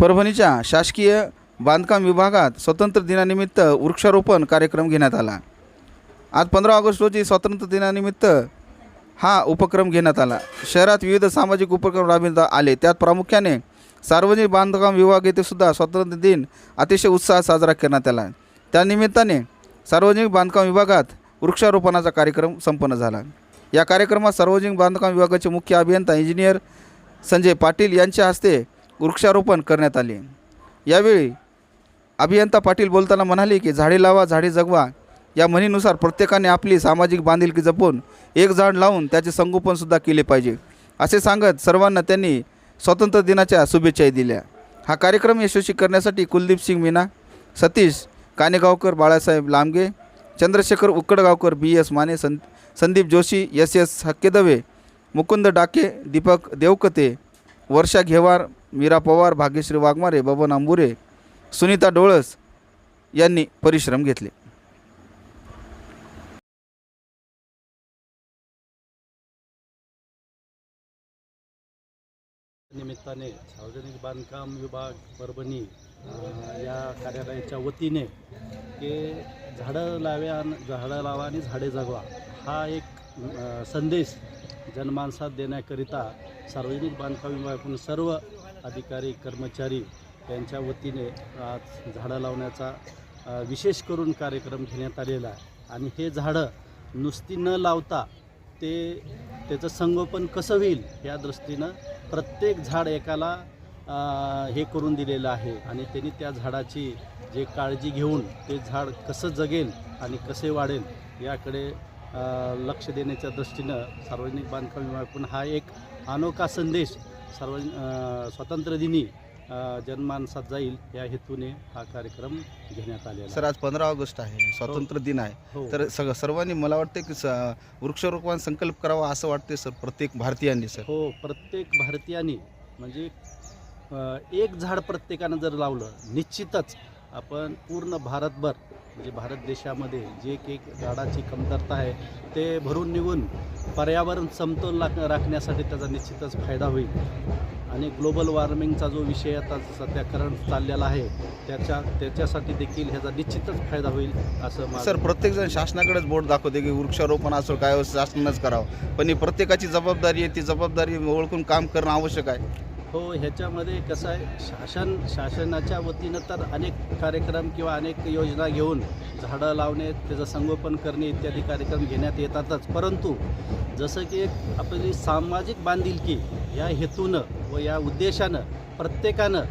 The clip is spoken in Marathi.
परभणीच्या शासकीय बांधकाम विभागात स्वातंत्र्य दिनानिमित्त वृक्षारोपण कार्यक्रम घेण्यात आला. आज पंधरा ऑगस्ट रोजी स्वातंत्र्य दिनानिमित्त हा उपक्रम घेण्यात आला. शहरात विविध सामाजिक उपक्रम राबविण्यात आले. त्यात प्रामुख्याने सार्वजनिक बांधकाम विभाग येथे सुद्धा स्वातंत्र्य दिन अतिशय उत्साहात साजरा करण्यात आला. त्यानिमित्ताने सार्वजनिक बांधकाम विभागात वृक्षारोपणाचा कार्यक्रम संपन्न झाला. या कार्यक्रमात सार्वजनिक बांधकाम विभागाचे मुख्य अभियंता इंजिनियर संजय पाटील यांच्या हस्ते वृक्षारोपण करण्यात आले. यावेळी अभियंता पाटील बोलताना म्हणाले की झाडे लावा झाडे जगवा. या म्हणीनुसार प्रत्येकाने आपली सामाजिक बांधिलकी जपून एक झाड लावून त्याचे संगोपनसुद्धा केले पाहिजे. असे सांगत सर्वांना त्यांनी स्वातंत्र्य दिनाच्या शुभेच्छाही दिल्या. हा कार्यक्रम यशस्वी करण्यासाठी कुलदीप सिंग मीना सतीश कानेगावकर बाळासाहेब लांबगे चंद्रशेखर उक्कडगावकर बी एस माने सं संदीप जोशी एस एस हक्केदवे मुकुंद डाके दीपक देवकते वर्षा घेवार मीरा पवार भाग्यश्री वाघमारे बबन अंबुरे सुनीता डोळस यांनी परिश्रम घेतले. निमित्ताने सार्वजनिक बांधकाम विभाग परभणी या कार्यालयाच्या वतीने की झाडं लाव्या झाडं लावा आणि झाडे जगवा हा एक संदेश जनमानसात देण्याकरिता सार्वजनिक बांधकाम विभागाकडून सर्व अधिकारी कर्मचारी यांच्या वतीने आज झाडं लावण्याचा विशेष करून कार्यक्रम घेण्यात आलेला आहे. आणि हे झाडं नुसती न लावता ते त्याचं संगोपन कसं होईल या दृष्टीनं प्रत्येक झाड एकाला हे करून दिलेलं आहे. आणि त्यांनी त्या झाडाची जे काळजी घेऊन ते झाड कसं जगेल आणि कसे वाढेल याकडे लक्ष देण्याच्या दृष्टीनं सार्वजनिक बांधकाम विभागाकडून हा एक अनोखा संदेश स्वातंत्र्यदिनी अ, जनमानसात जाईल या हेतूने हा कार्यक्रम घेण्यात आलेला. सर आज पंधरा ऑगस्ट आहे स्वातंत्र्य दिन आहे. हो. तर सग सर्वांनी मला वाटतं की वृक्षारोपण संकल्प करावा असं वाटते सर प्रत्येक भारतीयांनी सर. हो प्रत्येक भारतीयाने म्हणजे एक झाड प्रत्येकानं जर लावलं निश्चितच आपण पूर्ण भारतभर म्हणजे भारत देशामध्ये जे की एक झाडाची कमतरता आहे ते भरून निघून पर्यावरण समतोल राख राखण्यासाठी त्याचा निश्चितच फायदा होईल. आणि ग्लोबल वॉर्मिंगचा जो विषय आता सध्या करंट चाललेला आहे त्याच्या त्याच्यासाठी देखील ह्याचा निश्चितच फायदा होईल असं सर प्रत्येकजण शासनाकडेच बोट दाखवते की वृक्षारोपण असो काय शासनानंच करावं. पण ही प्रत्येकाची जबाबदारी आहे ती जबाबदारी ओळखून काम करणं आवश्यक आहे. हो ह्याच्यामध्ये कसं आहे शासन शासनाच्या वतीनं तर अनेक कार्यक्रम किंवा अनेक योजना घेऊन झाडं लावणे त्याचं संगोपन करणे इत्यादी कार्यक्रम घेण्यात येतातच. परंतु जसं की एक आपली सामाजिक बांधिलकी या हेतूनं व या उद्देशानं प्रत्येकानं